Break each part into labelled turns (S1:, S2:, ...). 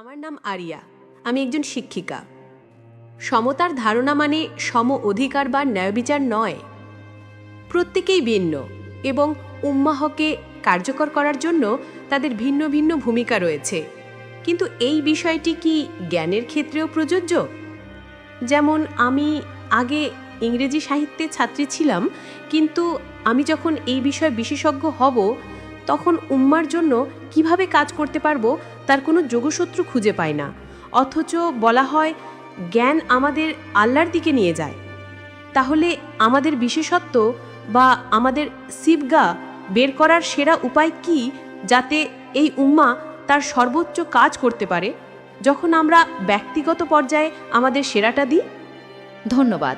S1: আমার নাম আরিয়া। আমি একজন শিক্ষিকা। সমতার ধারণা মানে সম অধিকার বা ন্যায়বিচার নয়। প্রত্যেকেই ভিন্ন এবং উম্মাহকে কার্যকর করার জন্য তাদের ভিন্ন ভিন্ন ভূমিকা রয়েছে। কিন্তু এই বিষয়টি কি জ্ঞানের ক্ষেত্রেও প্রযোজ্য? যেমন আমি আগে ইংরেজি সাহিত্যে ছাত্রী ছিলাম, কিন্তু আমি যখন এই বিষয়ে বিশেষজ্ঞ হব, তখন উম্মার জন্য কীভাবে কাজ করতে পারব তার কোনো যোগসূত্র খুঁজে পায় না। অথচ বলা হয়, জ্ঞান আমাদের আল্লাহর দিকে নিয়ে যায়। তাহলে আমাদের বিশেষত্ব বা আমাদের সিবগা বের করার সেরা উপায় কি যাতে এই উম্মা তার সর্বোচ্চ কাজ করতে পারে, যখন আমরা ব্যক্তিগত পর্যায়ে আমাদের সেরাটা দিই?
S2: ধন্যবাদ।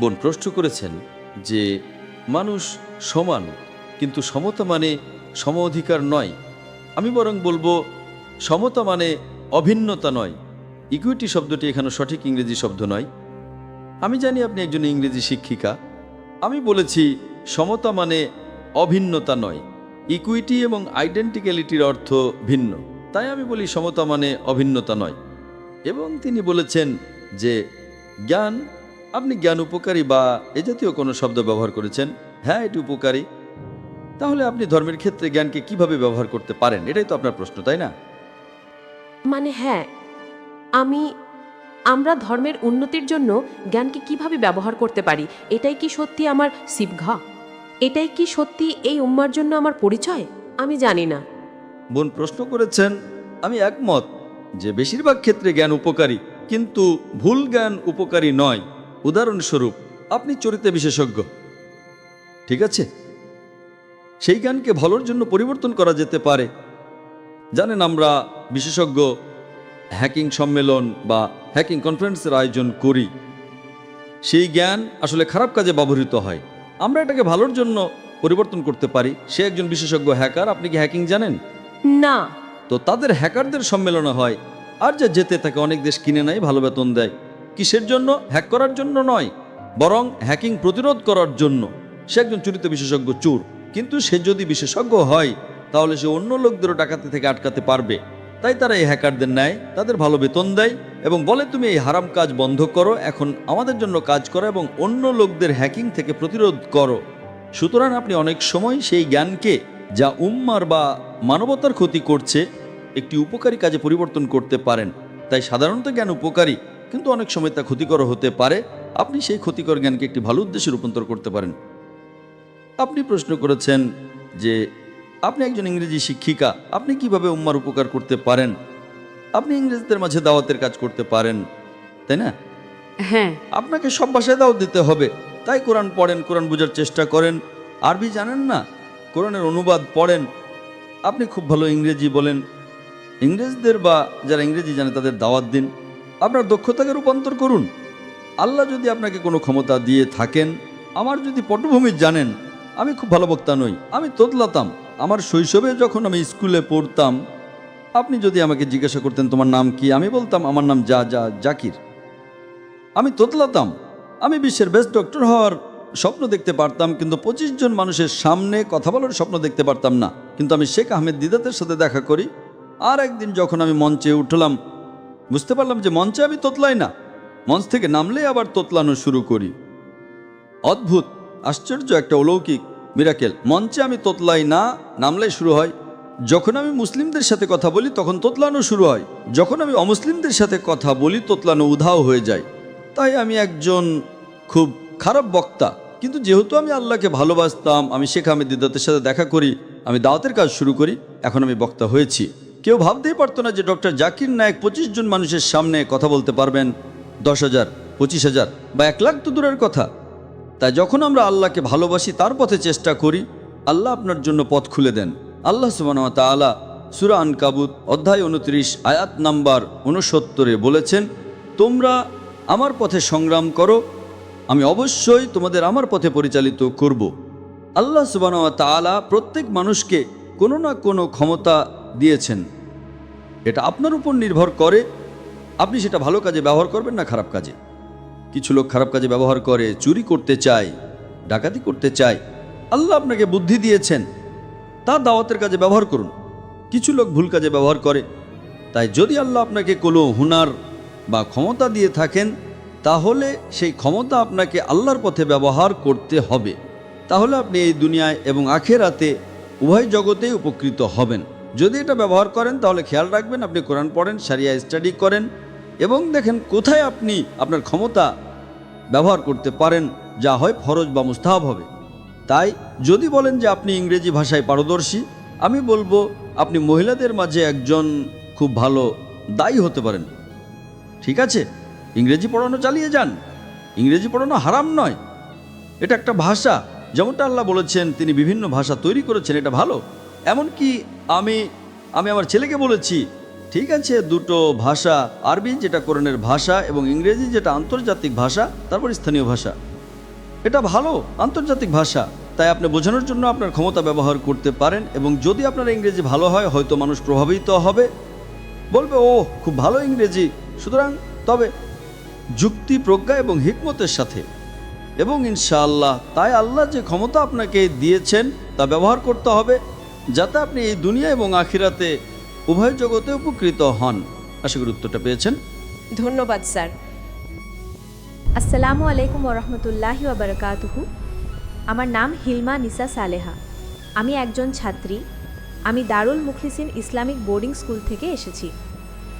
S3: বোন প্রশ্ন করেছেন যে, মানুষ সমান, কিন্তু সমতা মানে সম অধিকার নয়। আমি বরং বলব সমতা মানে অভিন্নতা নয়। ইকুইটি শব্দটি এখানে সঠিক ইংরেজি শব্দ নয়। আমি জানি আপনি একজন ইংরেজি শিক্ষিকা। আমি বলেছি, সমতা মানে অভিন্নতা নয়। ইকুইটি এবং আইডেন্টিক্যালিটির অর্থ ভিন্ন। তাই আমি বলি সমতা মানে অভিন্নতা নয়। এবং তিনি বলেছেন যে, জ্ঞান, আপনি জ্ঞান উপকারী বা এ জাতীয় কোনো শব্দ ব্যবহার করেছেন? হ্যাঁ এটি উপকারী। তাহলে আপনি ধর্মের ক্ষেত্রে জ্ঞানকে কীভাবে ব্যবহার করতে পারেন? এটাই তো আপনার প্রশ্ন, তাই না?
S1: মানে হ্যাঁ আমি, আমরা ধর্মের উন্নতির জন্য জ্ঞানকে কীভাবে ব্যবহার করতে পারি? এটাই কি সত্যি আমার সিবঘা এটাই কি সত্যি এই উম্মার জন্য আমার পরিচয়? আমি জানি না।
S3: বোন প্রশ্ন করেছেন, আমি একমত যে বেশিরভাগ ক্ষেত্রে জ্ঞান উপকারী, কিন্তু ভুল জ্ঞান উপকারী নয়। উদাহরণস্বরূপ, আপনি চরিত্রে বিশেষজ্ঞ। ঠিক আছে? সেই জ্ঞানকে ভালোর জন্য পরিবর্তন করা যেতে পারে। জানেন আমরা বিশেষজ্ঞ হ্যাকিং সম্মেলন বা হ্যাকিং কনফারেন্সের আয়োজন করি। সেই জ্ঞান আসলে খারাপ কাজে ব্যবহৃত হয়। আমরা এটাকে ভালোর জন্য পরিবর্তন করতে পারি। সে একজন বিশেষজ্ঞ হ্যাকার আপনি কি হ্যাকিং জানেন?
S1: না।
S3: তো তাদের হ্যাকারদের সম্মেলনে হয়। আর যা যেতে তাকে অনেক দেশ কিনে নেয় ভালো বেতন দেয়। কিসের জন্য? হ্যাক করার জন্য নয়। বরং হ্যাকিং প্রতিরোধ করার জন্য। সে একজন চরিত্র বিশেষজ্ঞ চোর। কিন্তু সে যদি বিশেষজ্ঞ হয় তাহলে সে অন্য লোকদেরও ডাকাতি থেকে আটকাতে পারবে। তাই তারা এই হ্যাকারদের নেয় তাদের ভালো বেতন দেয় এবং বলে, তুমি এই হারাম কাজ বন্ধ করো, এখন আমাদের জন্য কাজ করো এবং অন্য লোকদের হ্যাকিং থেকে প্রতিরোধ করো। সুতরাং আপনি অনেক সময় সেই জ্ঞানকে, যা উম্মার বা মানবতার ক্ষতি করছে, একটি উপকারী কাজে পরিবর্তন করতে পারেন। তাই সাধারণত জ্ঞান উপকারী, কিন্তু অনেক সময় তা ক্ষতিকর হতে পারে। আপনি সেই ক্ষতিকর জ্ঞানকে একটি ভালো উদ্দেশ্যে রূপান্তর করতে পারেন। আপনি প্রশ্ন করেছেন যে আপনি একজন ইংরেজি শিক্ষিকা আপনি কীভাবে উম্মার উপকার করতে পারেন? আপনি ইংরেজদের মাঝে দাওয়াতের কাজ করতে পারেন তাই না?
S1: হ্যাঁ।
S3: আপনাকে সব ভাষায় দাওয়াত দিতে হবে তাই কোরআন পড়েন কোরআন বোঝার চেষ্টা করেন। আরবি জানেন না? কোরআনের অনুবাদ পড়েন। আপনি খুব ভালো ইংরেজি বলেন। ইংরেজদের বা যারা ইংরেজি জানে তাদের দাওয়াত দিন। আপনার দক্ষতাকে রূপান্তর করুন। আল্লাহ যদি আপনাকে কোনো ক্ষমতা দিয়ে থাকেন আমার যদি পটভূমি জানেন আমি খুব ভালো বক্তা নই আমি তোতলাতাম। আমার শৈশবে যখন আমি স্কুলে পড়তাম, আপনি যদি আমাকে জিজ্ঞাসা করতেন তোমার নাম কি, আমি বলতাম, আমার নাম যা যা জাকির। আমি তোতলাতাম। আমি বিশ্বের বেস্ট ডক্টর হওয়ার স্বপ্ন দেখতে পারতাম, কিন্তু পঁচিশ জন মানুষের সামনে কথা বলার স্বপ্ন দেখতে পারতাম না। কিন্তু আমি শেখ আহমেদ দিদাতের সাথে দেখা করি। আর একদিন যখন আমি মঞ্চে উঠলাম, বুঝতে পারলাম যে মঞ্চে আমি তোতলাই না। মঞ্চ থেকে নামলেই আবার তোতলানো শুরু করি। অদ্ভুত, আশ্চর্য একটা অলৌকিক মিরাকেল, মঞ্চে আমি তোতলাই না, নামলাই শুরু হয়। যখন আমি মুসলিমদের সাথে কথা বলি, তখন তোতলানো শুরু হয়। যখন আমি অমুসলিমদের সাথে কথা বলি, তোতলানো উধাও হয়ে যায়। তাই আমি একজন খুব খারাপ বক্তা। কিন্তু যেহেতু আমি আল্লাহকে ভালোবাসতাম, আমি শেখ আহমেদ দিদাতের সাথে দেখা করি, আমি দাওয়াতের কাজ শুরু করি, এখন আমি বক্তা হয়েছি। কেউ ভাবতেই পারতো না যে ডক্টর জাকির নায়ক পঁচিশ জন মানুষের সামনে কথা বলতে পারবেন। দশ হাজার, পঁচিশ হাজার বা এক লাখ তো দূরের কথা। তাই যখন আমরা আল্লাহকে ভালোবাসি, তার পথে চেষ্টা করি, আল্লাহ আপনার জন্য পথ খুলে দেন। আল্লাহ সুবাহ তালা সুরা আন কাবুত অধ্যায় উনত্রিশ আয়াত নাম্বার উনসত্তরে বলেছেন, তোমরা আমার পথে সংগ্রাম করো, আমি অবশ্যই তোমাদের আমার পথে পরিচালিত করব। আল্লাহ সুবাহ তালা প্রত্যেক মানুষকে কোনো না কোনো ক্ষমতা দিয়েছেন। এটা আপনার উপর নির্ভর করে, আপনি সেটা ভালো কাজে ব্যবহার করবেন না খারাপ কাজে। কিছু লোক খারাপ কাজে ব্যবহার করে, চুরি করতে চায়, ডাকাতি করতে চায়। আল্লাহ আপনাকে বুদ্ধি দিয়েছেন। তা দাওয়াতের কাজে ব্যবহার করুন। কিছু লোক ভুল কাজে ব্যবহার করে। তাই যদি আল্লাহ আপনাকে কোনো হুনার বা ক্ষমতা দিয়ে থাকেন, তাহলে সেই ক্ষমতা আপনাকে আল্লাহর পথে ব্যবহার করতে হবে। তাহলে আপনি এই দুনিয়ায় এবং আখেরাতে উভয় জগতেই উপকৃত হবেন। যদি এটা ব্যবহার করেন, তাহলে খেয়াল রাখবেন, আপনি কোরআন পড়েন সারিয়া স্টাডি করেন এবং দেখেন কোথায় আপনি আপনার ক্ষমতা ব্যবহার করতে পারেন, যা হয় ফরজ বা মুস্তাহাব হবে। তাই যদি বলেন যে আপনি ইংরেজি ভাষায় পারদর্শী, আমি বলব আপনি মহিলাদের মাঝে একজন খুব ভালো দায়ী হতে পারেন। ঠিক আছে? ইংরেজি পড়ানো চালিয়ে যান। ইংরেজি পড়ানো হারাম নয়। এটা একটা ভাষা, যেমনটা আল্লাহ বলেছেন, তিনি বিভিন্ন ভাষা তৈরি করেছেন, এটা ভালো। এমনকি আমি আমি আমার ছেলেকে বলেছি ঠিক আছে, দুটো ভাষা, আরবি যেটা কোরআনের ভাষা এবং ইংরেজি যেটা আন্তর্জাতিক ভাষা, তারপর স্থানীয় ভাষা। এটা ভালো, আন্তর্জাতিক ভাষা। তাই আপনি বোঝানোর জন্য আপনার ক্ষমতা ব্যবহার করতে পারেন এবং যদি আপনার ইংরেজি ভালো হয়, হয়তো মানুষ প্রভাবিত হবে। বলবে ও খুব ভালো ইংরেজি। সুতরাং তবে যুক্তি, প্রজ্ঞা এবং হিকমতের সাথে। এবং ইনশাআল্লাহ, তাই আল্লাহ যে ক্ষমতা আপনাকে দিয়েছেন, তা ব্যবহার করতে হবে, যাতে আপনি এই দুনিয়া এবং আখিরাতে উভয় জগতে উপকৃত হন। আশা করি উত্তরটা পেয়েছেন।
S1: ধন্যবাদ, স্যার।
S2: আসসালামু আলাইকুম ওরহমতুল্লাহি ওবরকাতুহু আমার নাম হিলমা নিসা সালেহা। আমি একজন ছাত্রী। আমি Darul Mukhlisin Islamic boarding school থেকে এসেছি।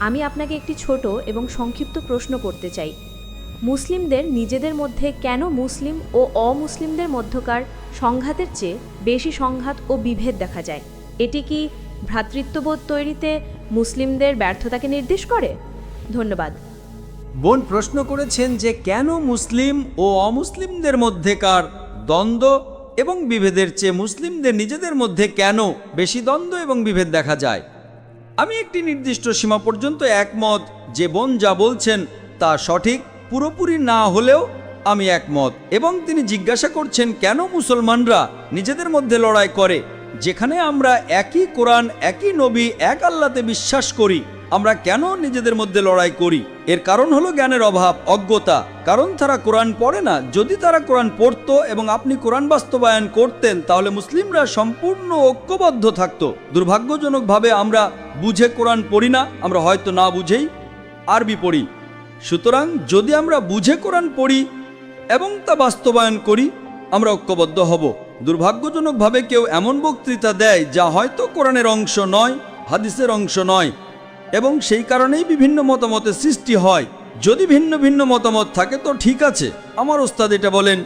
S2: আমি আপনাকে একটি ছোট এবং সংক্ষিপ্ত প্রশ্ন করতে চাই। মুসলিমদের নিজেদের মধ্যে কেন মুসলিম ও অমুসলিমদের মধ্যকার সংঘাতের চেয়ে বেশি সংঘাত ও বিভেদ দেখা যায়? এটি কি ভ্রাতৃত্ববোধ তৈরিতে মুসলিমদের ব্যর্থতাকে নির্দেশ করে? ধন্যবাদ।
S4: বোন প্রশ্ন করেছেন যে কেন মুসলিম ও অমুসলিমদের মধ্যেকার দ্বন্দ্ব এবং বিভেদের চেয়ে মুসলিমদের নিজেদের মধ্যে কেন বেশি দ্বন্দ্ব এবং বিভেদ দেখা যায়? আমি একটি নির্দিষ্ট সীমা পর্যন্ত একমত যে বোন যা বলছেন তা সঠিক, পুরোপুরি না হলেও আমি একমত এবং তিনি জিজ্ঞাসা করছেন কেন মুসলমানরা নিজেদের মধ্যে লড়াই করে যেখানে আমরা একই কোরআন, একই নবী, এক আল্লাতে বিশ্বাস করি। আমরা কেন নিজেদের মধ্যে লড়াই করি? এর কারণ হলো জ্ঞানের অভাব, অজ্ঞতা। কারণ তারা কোরআন পড়ে না। যদি তারা কোরআন পড়তো এবং আপনি কোরআন বাস্তবায়ন করতেন, তাহলে মুসলিমরা সম্পূর্ণ ঐক্যবদ্ধ থাকত। দুর্ভাগ্যজনকভাবে আমরা বুঝে কোরআন পড়ি না, আমরা হয়তো না বুঝেই আরবি পড়ি। সুতরাং যদি আমরা বুঝে কোরআন পড়ি এবং তা বাস্তবায়ন করি, আমরা ঐক্যবদ্ধ হব। দুর্ভাগ্যজনকভাবে কেউ এমন বক্তৃতা দেয় যা হয়তো কোরআনের অংশ নয় হাদিসের অংশ নয় এবং সেই কারণেই বিভিন্ন মতামতের সৃষ্টি হয়। যদি ভিন্ন ভিন্ন মতামত থাকে তো ঠিক আছে আমার ওস্তাদ এটা বলেন।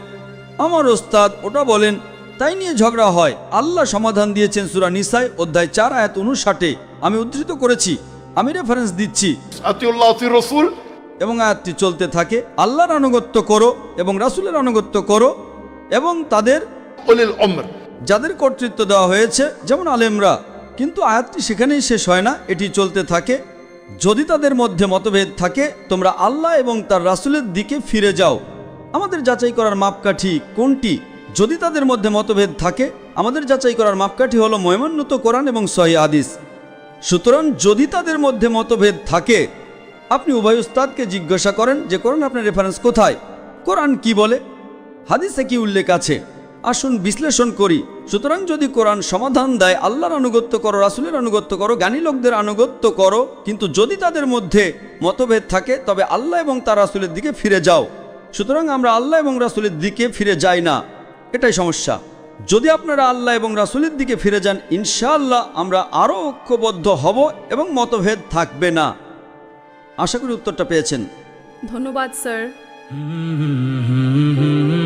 S4: আমার ওস্তাদ ওটা বলেন তাই নিয়ে ঝগড়া হয়। আল্লাহ সমাধান দিয়েছেন সুরা নিসাই অধ্যায় চার আয়াত উনষাটে। আমি উদ্ধৃত করেছি আমি রেফারেন্স দিচ্ছি।
S3: এবং আয়াতটি চলতে থাকে আল্লাহর আনুগত্য করো এবং রাসুলের আনুগত্য করো এবং তাদের
S5: অলিল অমর
S3: যাদের কর্তৃত্ব দেওয়া হয়েছে, যেমন আলেমরা কিন্তু আয়াতটি সেখানেই শেষ হয় না, এটি চলতে থাকে। যদি তাদের মধ্যে মতভেদ থাকে, তোমরা আল্লাহ এবং তার রাসূলের দিকে ফিরে যাও। আমাদের যাচাই করার মাপকাঠি কোনটি? যদি তাদের মধ্যে মতভেদ থাকে, আমাদের যাচাই করার মাপকাঠি হলো ময়মান্নত কোরআন এবং সহি আদিস সুতরাং যদি তাদের মধ্যে মতভেদ থাকে, আপনি উভয় উস্তাদকে জিজ্ঞাসা করেন যে, কোরআন আপনার রেফারেন্স কোথায়? কোরআন কি বলে? হাদিসে কি উল্লেখ আছে? আসুন বিশ্লেষণ করি। সুতরাং যদি কোরআন সমাধান দেয় আল্লাহর আনুগত্য করো রাসুলের আনুগত্য করো জ্ঞানী লোকদের আনুগত্য করো কিন্তু যদি তাদের মধ্যে মতভেদ থাকে তবে আল্লাহ এবং তার রাসুলের দিকে ফিরে যাও। সুতরাং আমরা আল্লাহ এবং রাসুলের দিকে ফিরে যাই না। এটাই সমস্যা। যদি আপনারা আল্লাহ এবং রাসুলের দিকে ফিরে যান ইনশাআল্লাহ আমরা আরও ঐক্যবদ্ধ হব এবং মতভেদ থাকবে না। আশা করি উত্তরটা পেয়েছেন।
S6: ধন্যবাদ স্যার।
S4: হুম